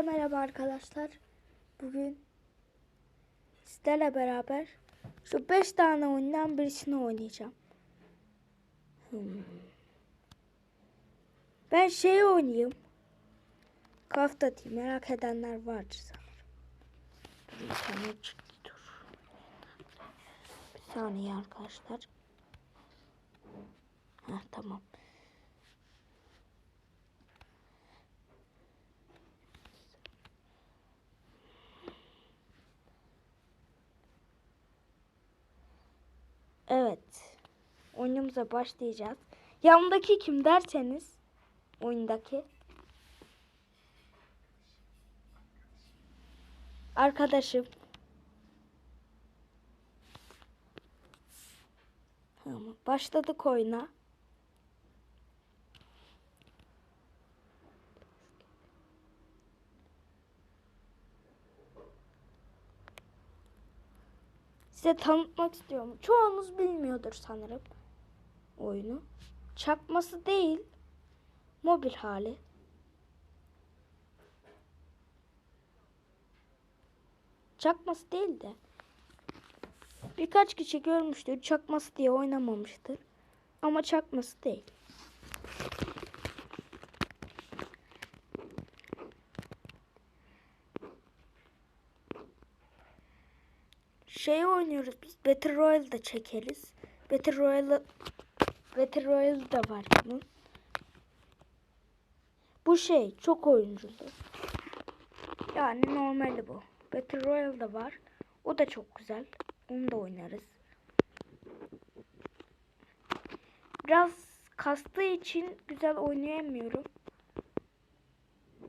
Herkese merhaba arkadaşlar. Bugün sizlerle beraber şu 5 tane oyundan birisini oynayacağım. Hmm. Ben şey oynayayım. Kafta değil merak edenler vardır sanırım. Bir saniye arkadaşlar. Heh, tamam. Evet. Oyunumuza başlayacağız. Yanımdaki kim derseniz oyundaki arkadaşım. Tamam. Başladık oyuna. Size tanıtmak istiyorum. Çoğunuz bilmiyordur sanırım oyunu. Çakması değil, mobil hali. Çakması değil de birkaç kişi görmüştür. Çakması diye oynamamıştır. Ama çakması değil. Şey oynuyoruz biz. Battle Royale da çekeriz. Battle Royale Battle Royale da var bunun. Bu şey çok oyunculu. Yani normali bu. Battle Royale da var. O da çok güzel. Onu da oynarız. Biraz kastığı için güzel oynayamıyorum.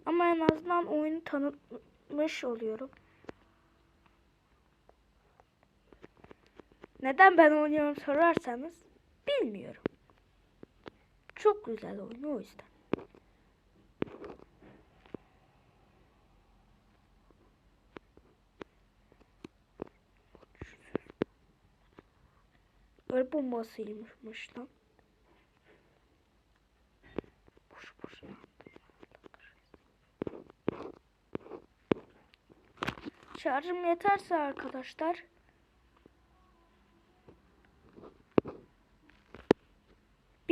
Ama en azından oyunu tanıtmış oluyorum. Neden ben oynuyorum sorarsanız bilmiyorum. Çok güzel oyun o yüzden. El bombasıymış lan. Boş boş. Şarjım yeterse arkadaşlar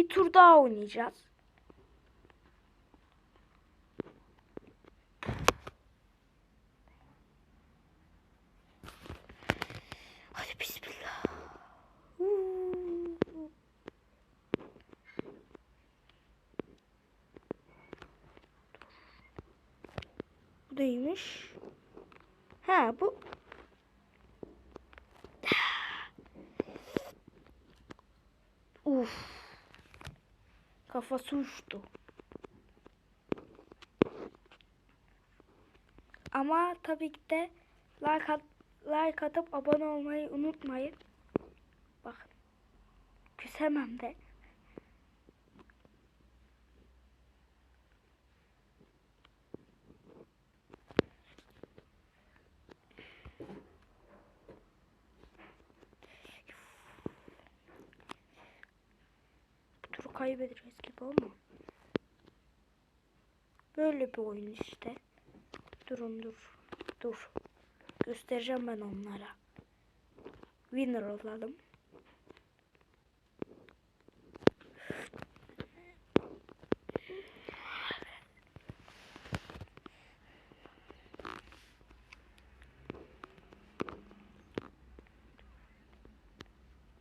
bir tur daha oynayacağız. Hadi bismillah. Bu neymiş? Ha bu. Uf. Kafası uçtu. Ama tabii ki de like, at, like atıp abone olmayı unutmayın. Bakın. Küsemem de. Bu turu kaybedeceğiz gibi ama. Böyle bir oyun işte. Durun dur. Dur. Göstereceğim ben onlara. Winner olalım.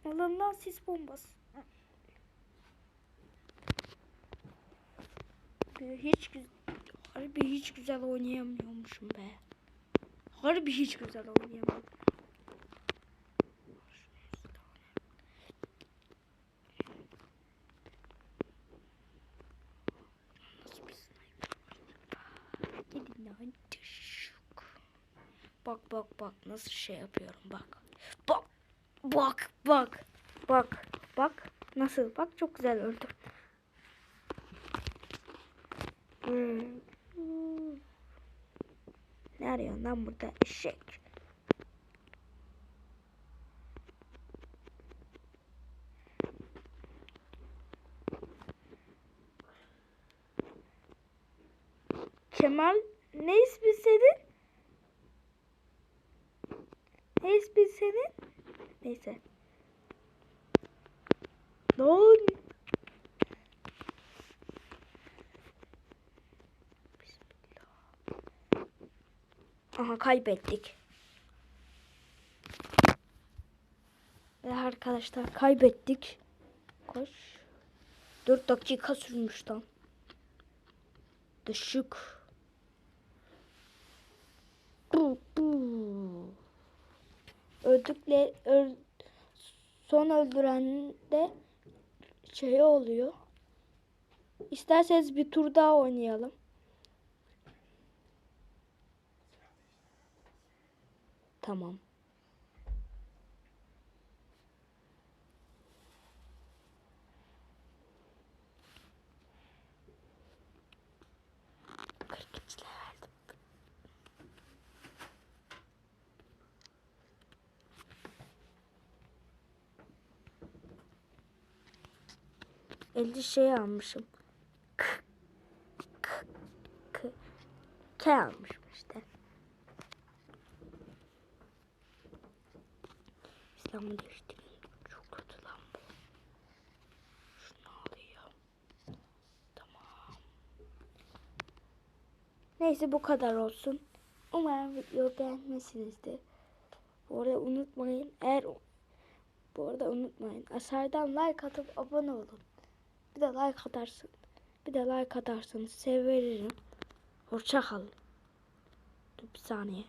Alından sis bombası. Hiç güzel, harbi hiç güzel oynayamıyormuşum be. Harbi hiç güzel oynayamıyorum. Bak bak bak nasıl şey yapıyorum bak. Bak bak bak bak bak nasıl bak çok güzel öldüm. Hmm. Ne arıyorsun lan burada eşek? Kemal ne ismi senin? Ne ismi senin? Neyse. Ne oldu? Aha kaybettik. Ve arkadaşlar kaybettik. Koş. 4 dakika sürmüş lan. Düşük. Bu. Öldükle öl, son öldüren de şey oluyor. İsterseniz bir tur daha oynayalım. Tamam. Elli şey almışım. K, k, k, K almışım işte. İslam'ı değiştireyim. Çok kötü lan bu. Şunu alayım. Tamam. Neyse bu kadar olsun. Umarım video beğenmişsinizdir. Bu arada unutmayın eğer bu arada unutmayın aşağıdan like atıp abone olun. Bir de like atarsın. Bir de like atarsanız sevinirim. Hoşça kalın. Bir saniye.